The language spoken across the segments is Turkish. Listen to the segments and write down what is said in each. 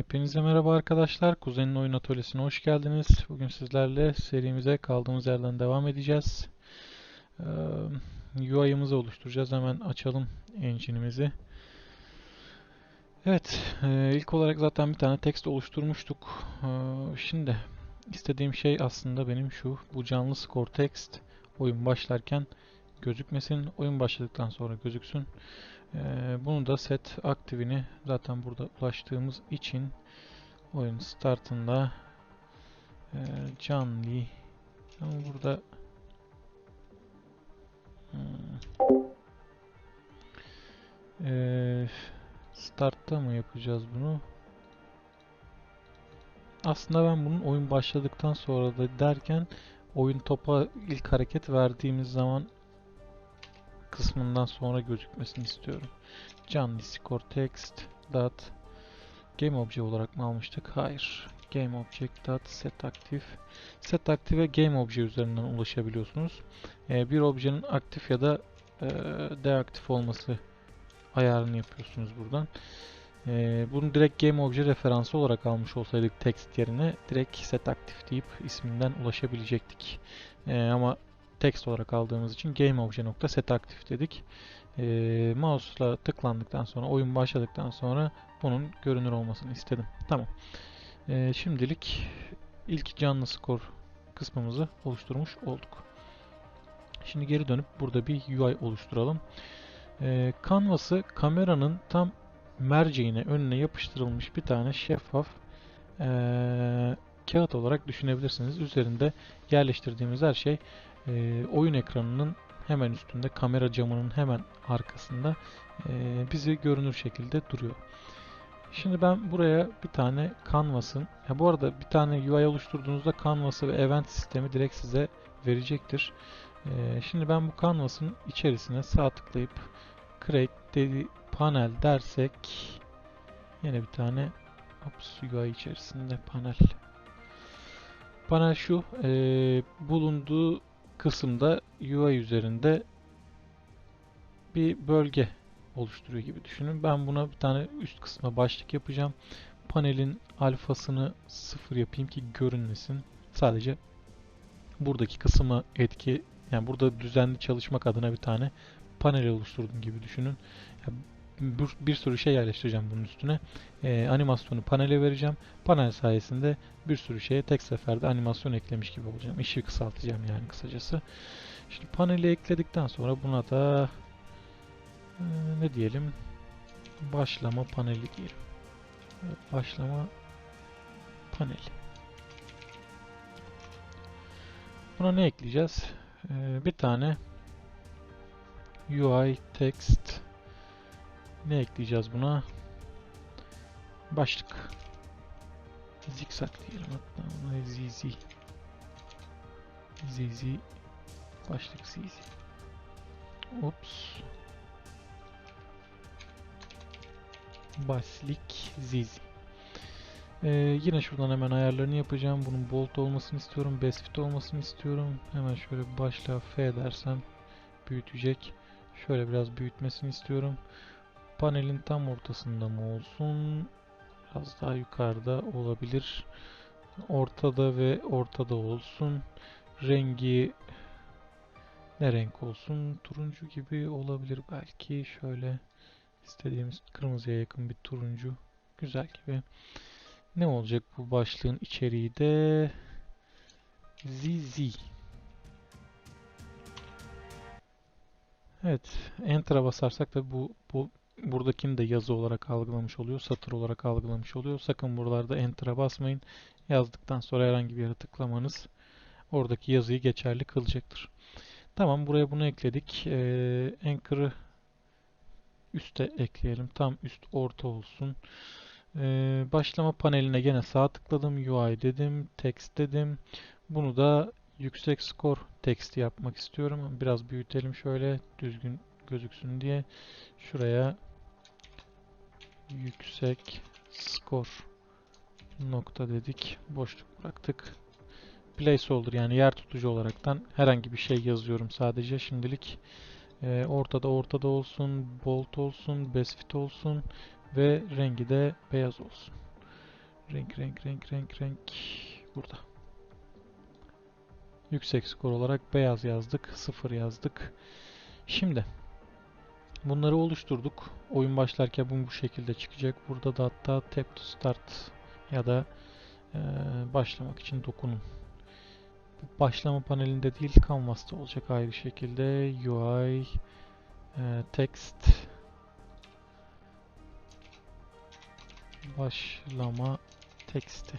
Hepinize merhaba arkadaşlar. Kuzenin Oyun Atölyesi'ne hoş geldiniz. Bugün sizlerle serimize kaldığımız yerden devam edeceğiz. Ee, UI'ımızı oluşturacağız. Hemen açalım engine'imizi. Evet, e, ilk olarak zaten bir tane text oluşturmuştuk. Ee, şimdi istediğim şey aslında benim şu. Bu canlı score text oyun başlarken gözükmesin. Oyun başladıktan sonra gözüksün. Ee, bunu da set aktifini zaten burada ulaştığımız için oyun startında e, canlı ama burada hmm, e, startta mı yapacağız bunu? Aslında ben bunun oyun başladıktan sonra da derken oyun topa ilk hareket verdiğimiz zaman kısmından sonra gözükmesini istiyorum. Canlı score text dot game object olarak mı almıştık? Hayır. Game object dot set aktif. Set aktif ve game object üzerinden ulaşabiliyorsunuz. Ee, bir objenin aktif ya da e, deaktif olması ayarını yapıyorsunuz buradan. Ee, bunu direkt game object referansı olarak almış olsaydık text yerine direkt set aktif deyip isminden ulaşabilecektik. Ee, ama text olarak aldığımız için gameObje.setActive dedik. E, mouse'la tıklandıktan sonra, oyun başladıktan sonra bunun görünür olmasını istedim. Tamam. E, şimdilik ilk canlı skor kısmımızı oluşturmuş olduk. Şimdi geri dönüp burada bir UI oluşturalım. E, Canvas'ı kameranın tam merceğine, önüne yapıştırılmış bir tane şeffaf e, kağıt olarak düşünebilirsiniz. Üzerinde yerleştirdiğimiz her şey e, oyun ekranının hemen üstünde, kamera camının hemen arkasında e, bizi görünür şekilde duruyor. Şimdi ben buraya bir tane Canvas'ın, ya bu arada bir tane UI oluşturduğunuzda Canvas'ı ve event sistemi direkt size verecektir. E, şimdi ben bu Canvas'ın içerisine sağ tıklayıp create dedi panel dersek yine bir tane ops, UI içerisinde panel panel şu e, bulunduğu kısımda UI üzerinde bir bölge oluşturuyor gibi düşünün. Ben buna bir tane üst kısma başlık yapacağım. Panelin alfasını sıfır yapayım ki görünmesin. Sadece buradaki kısmı etki yani burada düzenli çalışmak adına bir tane panel oluşturdum gibi düşünün. Bir, bir sürü şey yerleştireceğim bunun üstüne. Ee, animasyonu panele vereceğim. Panel sayesinde bir sürü şeye tek seferde animasyon eklemiş gibi olacağım. İşi kısaltacağım yani kısacası. Şimdi paneli ekledikten sonra buna da e, ne diyelim? Başlama paneli diyelim. Evet, başlama paneli. Buna ne ekleyeceğiz? Ee, bir tane UI text ne ekleyeceğiz buna? Başlık. Zikzak diyelim hatta. ZZ. ZZ. Başlık ZZ. Ops. Başlık ZZ. Ee, yine şuradan hemen ayarlarını yapacağım. Bunun bold olmasını istiyorum. Best fit olmasını istiyorum. Hemen şöyle başlığa F dersem büyütecek. Şöyle biraz büyütmesini istiyorum. Panelin tam ortasında mı olsun? Biraz daha yukarıda olabilir. Ortada ve ortada olsun. Rengi ne renk olsun? Turuncu gibi olabilir belki. Şöyle istediğimiz kırmızıya yakın bir turuncu. Güzel gibi. Ne olacak bu başlığın içeriği de? ZZ. Evet, Enter'a basarsak da bu, bu buradakini de yazı olarak algılamış oluyor, satır olarak algılamış oluyor. Sakın buralarda Enter'a basmayın. Yazdıktan sonra herhangi bir yere tıklamanız oradaki yazıyı geçerli kılacaktır. Tamam, buraya bunu ekledik. Ee, Anchor'ı üste ekleyelim. Tam üst orta olsun. Ee, başlama paneline gene sağ tıkladım. UI dedim. Text dedim. Bunu da yüksek skor teksti yapmak istiyorum. Biraz büyütelim şöyle düzgün gözüksün diye. Şuraya yüksek skor nokta dedik. Boşluk bıraktık. Placeholder yani yer tutucu olaraktan herhangi bir şey yazıyorum sadece şimdilik. E, ortada ortada olsun, bold olsun, best fit olsun ve rengi de beyaz olsun. Renk renk renk renk renk burada. Yüksek skor olarak beyaz yazdık, sıfır yazdık. Şimdi bunları oluşturduk. Oyun başlarken bu bu şekilde çıkacak. Burada da hatta tap to start ya da eee, başlamak için dokunun. Bu başlama panelinde değil, Canvas'ta olacak ayrı şekilde. UI, eee, text, başlama teksti.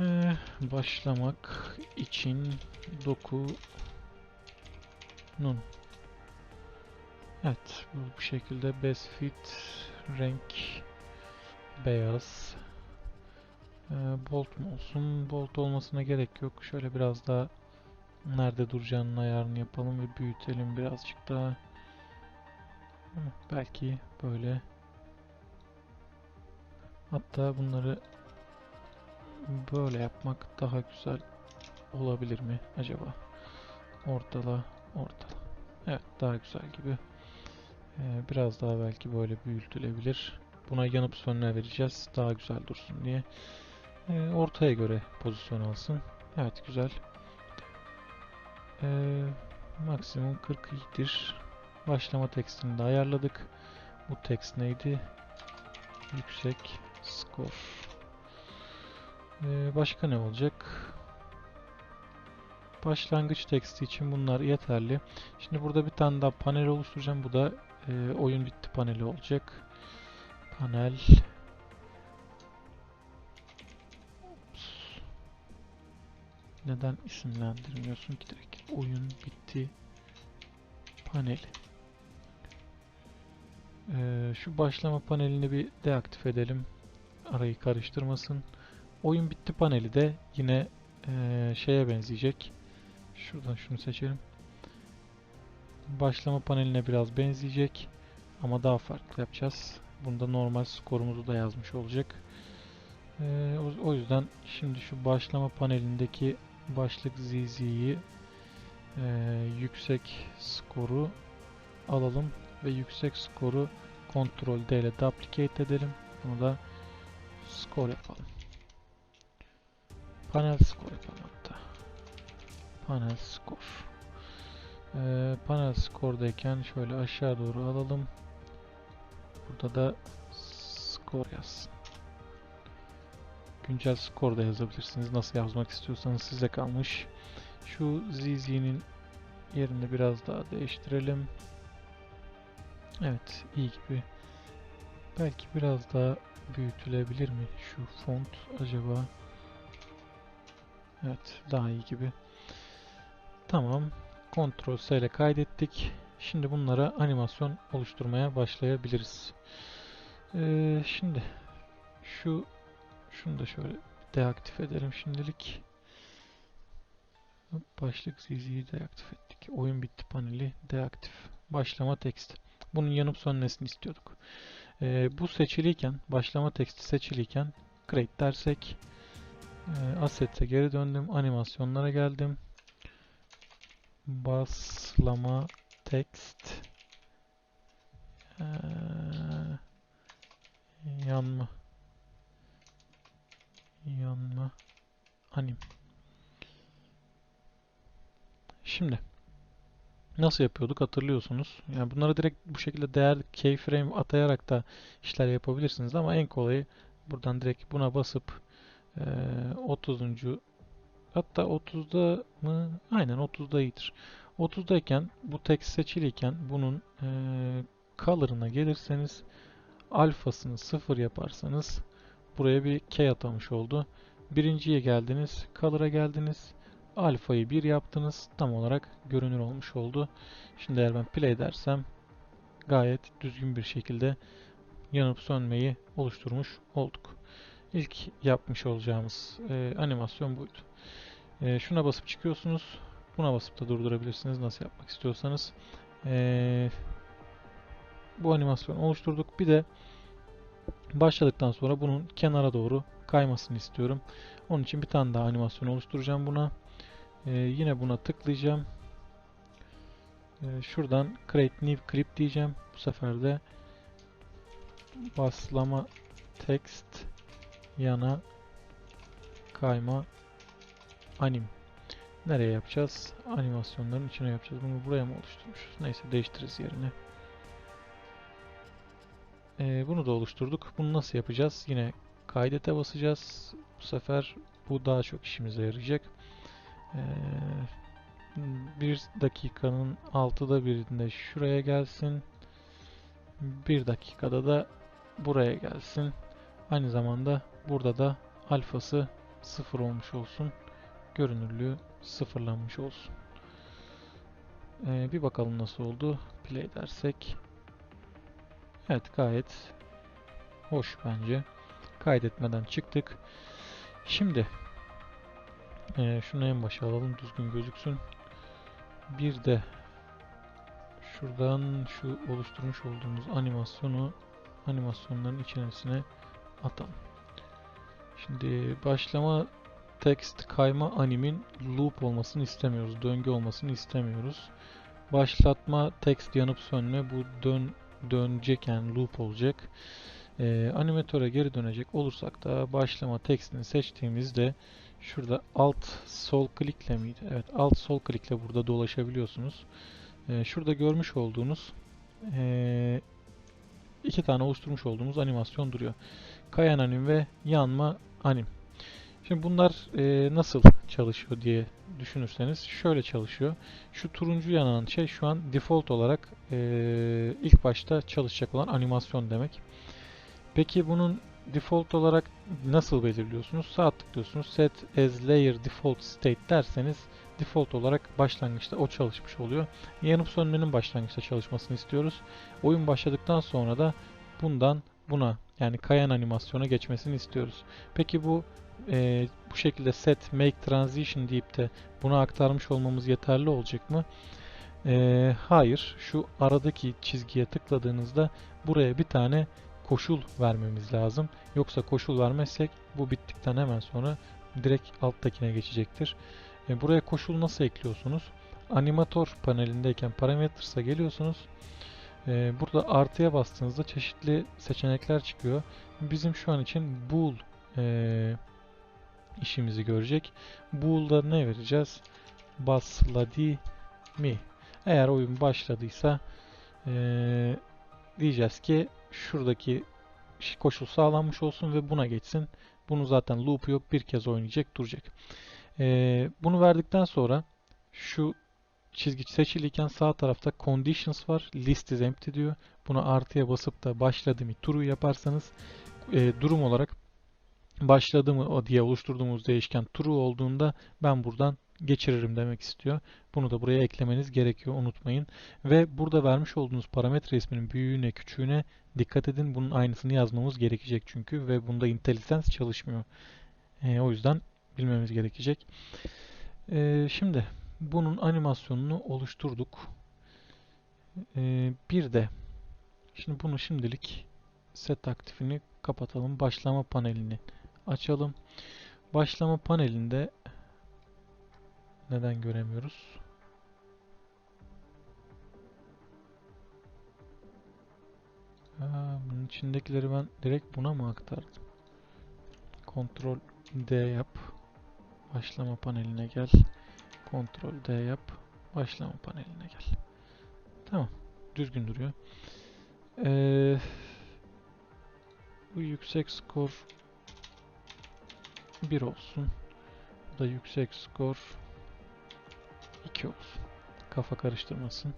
Eee, başlamak için dokunun. Evet, bu, şekilde best fit renk beyaz. Ee, bolt mu olsun? Bolt olmasına gerek yok. Şöyle biraz daha nerede duracağının ayarını yapalım ve büyütelim birazcık daha. Belki böyle. Hatta bunları böyle yapmak daha güzel olabilir mi acaba? Ortala, ortala. Evet, daha güzel gibi. Ee, biraz daha belki böyle büyütülebilir. Buna yanıp sönme vereceğiz. Daha güzel dursun diye. Ee, ortaya göre pozisyon alsın. Evet, güzel. Ee, maksimum 40 iyidir. Başlama tekstini de ayarladık. Bu tekst neydi? Yüksek skor. Başka ne olacak? Başlangıç teksti için bunlar yeterli. Şimdi burada bir tane daha panel oluşturacağım. Bu da e, oyun bitti paneli olacak. Panel. Neden isimlendirmiyorsun ki direkt? Oyun bitti paneli. Ee, şu başlama panelini bir deaktif edelim. Arayı karıştırmasın. Oyun bitti paneli de yine eee, şeye benzeyecek. Şuradan şunu seçelim. Başlama paneline biraz benzeyecek. Ama daha farklı yapacağız. Bunda normal skorumuzu da yazmış olacak. Eee, o, yüzden şimdi şu başlama panelindeki başlık ZZ'yi eee, yüksek skoru alalım ve yüksek skoru Ctrl D ile duplicate edelim. Bunu da skor yapalım. Panel skor yapalım hatta. Panel skor. Ee, panel skordayken şöyle aşağı doğru alalım. Burada da skor yazsın. Güncel skor da yazabilirsiniz. Nasıl yazmak istiyorsanız size kalmış. Şu ZZ'nin yerini biraz daha değiştirelim. Evet, iyi gibi. Belki biraz daha büyütülebilir mi şu font acaba? Evet, daha iyi gibi. Tamam. Ctrl S ile kaydettik. Şimdi bunlara animasyon oluşturmaya başlayabiliriz. Ee, şimdi şu şunu da şöyle deaktif edelim şimdilik. Başlık ZZ'yi deaktif ettik. Oyun bitti paneli deaktif. Başlama tekst. Bunun yanıp sönmesini istiyorduk. Ee, bu seçiliyken, başlama teksti seçiliyken create dersek e, Assets'e geri döndüm. Animasyonlara geldim. Baslama text Ee, yanma yanma anim Şimdi nasıl yapıyorduk hatırlıyorsunuz. Yani bunları direkt bu şekilde değer keyframe atayarak da işler yapabilirsiniz ama en kolayı buradan direkt buna basıp eee 30. hatta 30'da mı? Aynen 30'da iyidir. 30'dayken bu text seçiliyken bunun eee color'ına gelirseniz alfasını 0 yaparsanız buraya bir key atamış oldu. Birinciye geldiniz, color'a geldiniz. Alfayı 1 yaptınız. Tam olarak görünür olmuş oldu. Şimdi eğer ben play dersem gayet düzgün bir şekilde yanıp sönmeyi oluşturmuş olduk. İlk yapmış olacağımız e, animasyon buydu. E, şuna basıp çıkıyorsunuz. Buna basıp da durdurabilirsiniz nasıl yapmak istiyorsanız. E, bu animasyonu oluşturduk. Bir de başladıktan sonra bunun kenara doğru kaymasını istiyorum. Onun için bir tane daha animasyon oluşturacağım buna. Ee, yine buna tıklayacağım. Ee, şuradan Create New Clip diyeceğim. Bu sefer de baslama text yana kayma anim. Nereye yapacağız? Animasyonların içine yapacağız. Bunu buraya mı oluşturmuşuz? Neyse değiştiririz yerine. Ee, bunu da oluşturduk. Bunu nasıl yapacağız? Yine kaydete basacağız. Bu sefer bu daha çok işimize yarayacak. Ee, bir dakikanın altıda birinde şuraya gelsin. Bir dakikada da buraya gelsin. Aynı zamanda burada da alfası sıfır olmuş olsun. Görünürlüğü sıfırlanmış olsun. Ee, bir bakalım nasıl oldu. Play dersek. Evet gayet hoş bence. Kaydetmeden çıktık. Şimdi e, şunu en başa alalım düzgün gözüksün. Bir de şuradan şu oluşturmuş olduğumuz animasyonu animasyonların içerisine atalım. Şimdi başlama text kayma animin loop olmasını istemiyoruz. Döngü olmasını istemiyoruz. Başlatma text yanıp sönme bu dön dönecek yani loop olacak. Ee, animatöre geri dönecek olursak da başlama textini seçtiğimizde şurada alt sol klikle miydi? Evet alt sol klikle burada dolaşabiliyorsunuz. Ee, şurada görmüş olduğunuz ee, iki tane oluşturmuş olduğumuz animasyon duruyor. Kayan anim ve yanma anim. Şimdi bunlar e, nasıl çalışıyor diye düşünürseniz şöyle çalışıyor. Şu turuncu yanan şey şu an default olarak e, ilk başta çalışacak olan animasyon demek. Peki bunun default olarak nasıl belirliyorsunuz? Sağ tıklıyorsunuz. Set as layer default state derseniz default olarak başlangıçta o çalışmış oluyor. Yanıp sönmenin başlangıçta çalışmasını istiyoruz. Oyun başladıktan sonra da bundan buna yani kayan animasyona geçmesini istiyoruz. Peki bu e, bu şekilde set make transition deyip de buna aktarmış olmamız yeterli olacak mı? E, hayır. Şu aradaki çizgiye tıkladığınızda buraya bir tane koşul vermemiz lazım. Yoksa koşul vermezsek bu bittikten hemen sonra direkt alttakine geçecektir. E, buraya koşul nasıl ekliyorsunuz? Animator panelindeyken Parametres'a geliyorsunuz. E, burada artıya bastığınızda çeşitli seçenekler çıkıyor. Bizim şu an için bool e, işimizi görecek. Bool'da ne vereceğiz? Başladı mi? Eğer oyun başladıysa ee, diyeceğiz ki şuradaki koşul sağlanmış olsun ve buna geçsin. Bunu zaten loop yok. Bir kez oynayacak duracak. Ee, bunu verdikten sonra şu çizgi seçiliyken sağ tarafta conditions var. List is empty diyor. Buna artıya basıp da başladı mı true yaparsanız e, durum olarak başladı mı diye oluşturduğumuz değişken true olduğunda ben buradan geçiririm demek istiyor. Bunu da buraya eklemeniz gerekiyor unutmayın. Ve burada vermiş olduğunuz parametre isminin büyüğüne küçüğüne dikkat edin. Bunun aynısını yazmamız gerekecek çünkü ve bunda IntelliSense çalışmıyor. E, o yüzden bilmemiz gerekecek. E, şimdi bunun animasyonunu oluşturduk. E, bir de şimdi bunu şimdilik set aktifini kapatalım. Başlama panelini açalım. Başlama panelinde neden göremiyoruz? Ha, bunun içindekileri ben direkt buna mı aktardım? Ctrl D yap. Başlama paneline gel. Ctrl D yap. Başlama paneline gel. Tamam. Düzgün duruyor. Ee, bu yüksek skor 1 olsun. Bu da yüksek skor 2 olsun. Kafa karıştırmasın.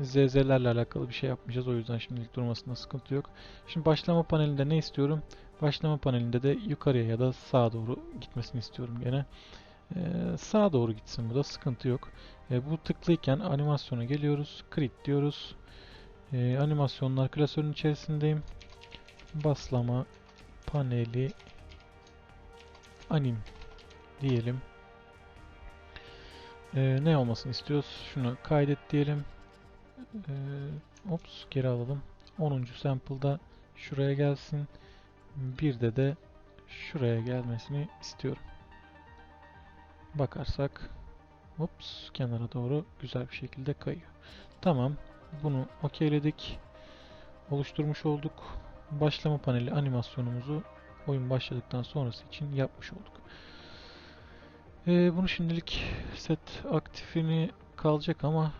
ZZ'lerle alakalı bir şey yapmayacağız. O yüzden şimdilik durmasında sıkıntı yok. Şimdi başlama panelinde ne istiyorum? Başlama panelinde de yukarıya ya da sağa doğru gitmesini istiyorum gene. Ee, sağa doğru gitsin bu da sıkıntı yok. Ee, bu tıklıyken animasyona geliyoruz. Create diyoruz. Ee, animasyonlar klasörün içerisindeyim. Baslama paneli anim diyelim. Ee, ne olmasını istiyoruz? Şunu kaydet diyelim. Ee, ops geri alalım. 10. sample'da şuraya gelsin. Bir de de şuraya gelmesini istiyorum. Bakarsak ops kenara doğru güzel bir şekilde kayıyor. Tamam. Bunu okeyledik. Oluşturmuş olduk. başlama paneli animasyonumuzu oyun başladıktan sonrası için yapmış olduk. Ee, bunu şimdilik set aktifini kalacak ama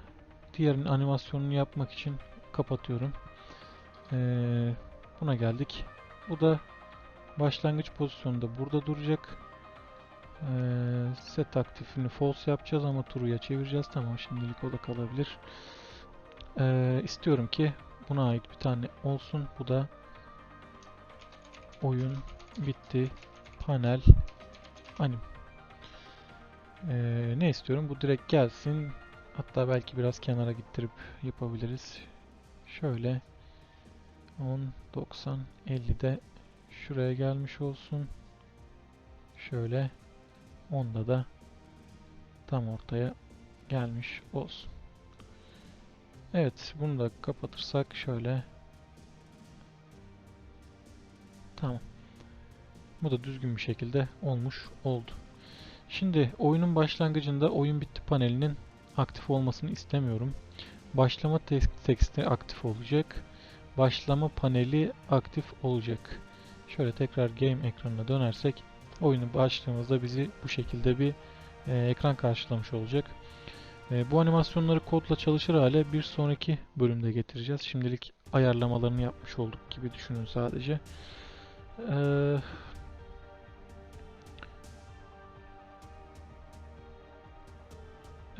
diğerinin animasyonunu yapmak için kapatıyorum. Ee, buna geldik. Bu da başlangıç pozisyonunda burada duracak. Ee, set aktifini false yapacağız ama true'ya çevireceğiz. Tamam şimdilik o da kalabilir. Ee, istiyorum ki buna ait bir tane olsun. Bu da oyun bitti. Panel anim. Ee, ne istiyorum? Bu direkt gelsin. Hatta belki biraz kenara gittirip yapabiliriz. Şöyle 10, 90, 50 de şuraya gelmiş olsun. Şöyle 10'da da tam ortaya gelmiş olsun. Evet, bunu da kapatırsak şöyle. Tamam. Bu da düzgün bir şekilde olmuş oldu. Şimdi oyunun başlangıcında oyun bitti panelinin aktif olmasını istemiyorum. Başlama tek- teksti aktif olacak. Başlama paneli aktif olacak. Şöyle tekrar game ekranına dönersek oyunu başladığımızda bizi bu şekilde bir e, ekran karşılamış olacak. E, bu animasyonları kodla çalışır hale bir sonraki bölümde getireceğiz. Şimdilik ayarlamalarını yapmış olduk gibi düşünün sadece. Eee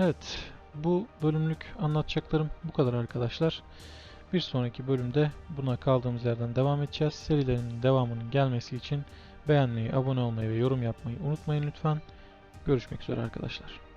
Evet, bu bölümlük anlatacaklarım bu kadar arkadaşlar. Bir sonraki bölümde buna kaldığımız yerden devam edeceğiz. Serilerin devamının gelmesi için beğenmeyi, abone olmayı ve yorum yapmayı unutmayın lütfen. Görüşmek üzere arkadaşlar.